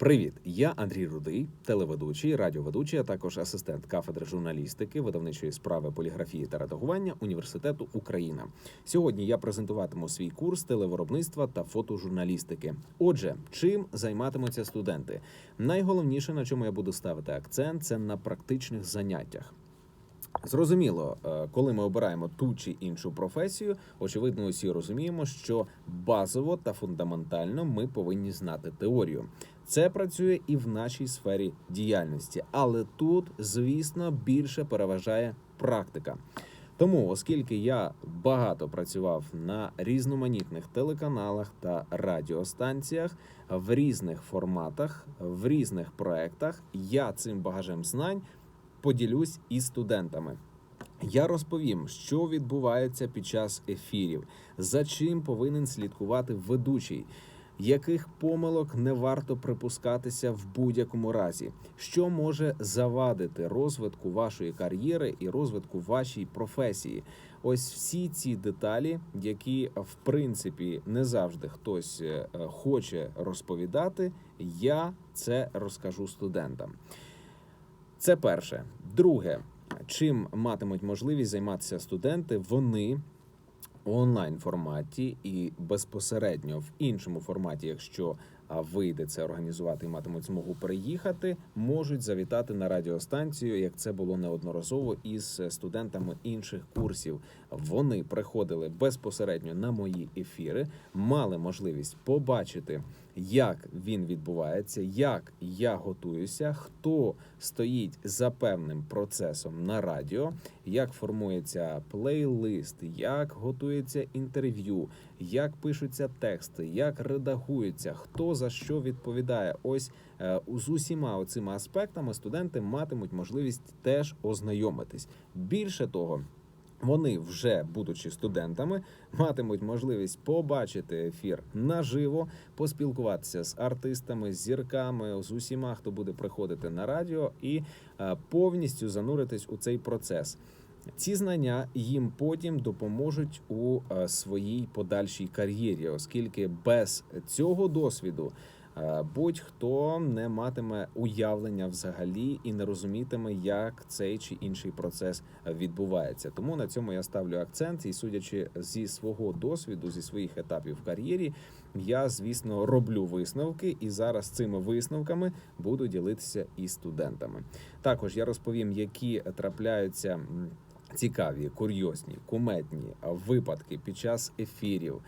Привіт, я Андрій Рудий, телеведучий, радіоведучий, а також асистент кафедри журналістики, видавничої справи поліграфії та редагування університету Україна. Сьогодні я презентуватиму свій курс телевиробництва та фотожурналістики. Отже, чим займатимуться студенти? Найголовніше, на чому я буду ставити акцент, це на практичних заняттях. Зрозуміло, е, коли ми обираємо ту чи іншу професію, очевидно, усі розуміємо, що базово та фундаментально ми повинні знати теорію. Це працює і в нашій сфері діяльності, але тут, звісно, більше переважає практика. Тому, оскільки я багато працював на різноманітних телеканалах та радіостанціях в різних форматах, в різних проектах, я цим багажем знань поділюсь із студентами. Я розповім, що відбувається під час ефірів, за чим повинен слідкувати ведучий, яких помилок не варто припускатися в будь-якому разі, що може завадити розвитку вашої кар'єри і розвитку вашої професії. Ось всі ці деталі, які в принципі не завжди хтось е, хоче розповідати, я це розкажу студентам. Це перше. Друге, чим матимуть можливість займатися студенти, вони в онлайн форматі і безпосередньо в іншому форматі, якщо вийде це організувати і матимуть змогу переїхати, можуть завітати на радіостанцію, як це було неодноразово із студентами інших курсів. Вони приходили безпосередньо на мої ефіри, мали можливість побачити, як він відбувається, як я готуюся, хто стоїть за певним процесом на радіо, як формується плейлист, як готується інтерв'ю, як пишуться тексти, як редагуються, хто за що відповідає. Ось е, з усіма оцими аспектами студенти матимуть можливість теж ознайомитись. Більше того. Вони, вже будучи студентами, матимуть можливість побачити ефір наживо, поспілкуватися з артистами, з зірками, з усіма, хто буде приходити на радіо, і е, повністю зануритись у цей процес. Ці знання їм потім допоможуть у е, своїй подальшій кар'єрі, оскільки без цього досвіду е, будь-хто не матиме уявлення взагалі і не розумітиме, як цей чи інший процес відбувається. Тому на цьому я ставлю акцент, і судячи зі свого досвіду, зі своїх етапів в кар'єрі, я звісно роблю висновки, і зараз цими висновками буду ділитися із студентами. Також я розповім, які трапляються. Цікаві, курйозні, куметні випадки під час ефірів.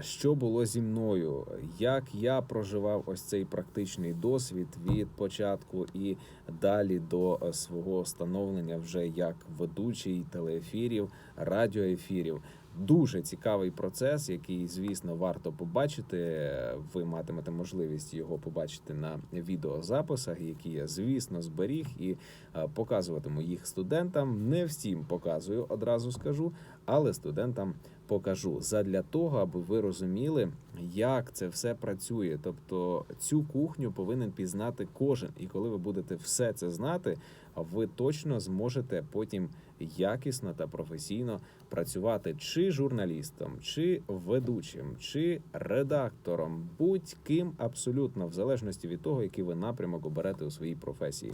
Що було зі мною? Як я проживав ось цей практичний досвід від початку і далі до е, свого становлення вже як ведучий телеефірів, радіоефірів. Дуже цікавий процес, який, звісно, варто побачити. Ви матимете можливість його побачити на відеозаписах, які я, звісно, зберіг і е, показуватиму їх студентам. Не всім показую, одразу скажу, але студентам покажу задля того, аби ви розуміли, як це все працює. Тобто цю кухню повинен пізнати кожен. І коли ви будете все це знати, ви точно зможете потім якісно та професійно працювати чи журналістом, чи ведучим, чи редактором, будь-ким абсолютно в залежності від того, який ви напрямок оберете у своїй професії.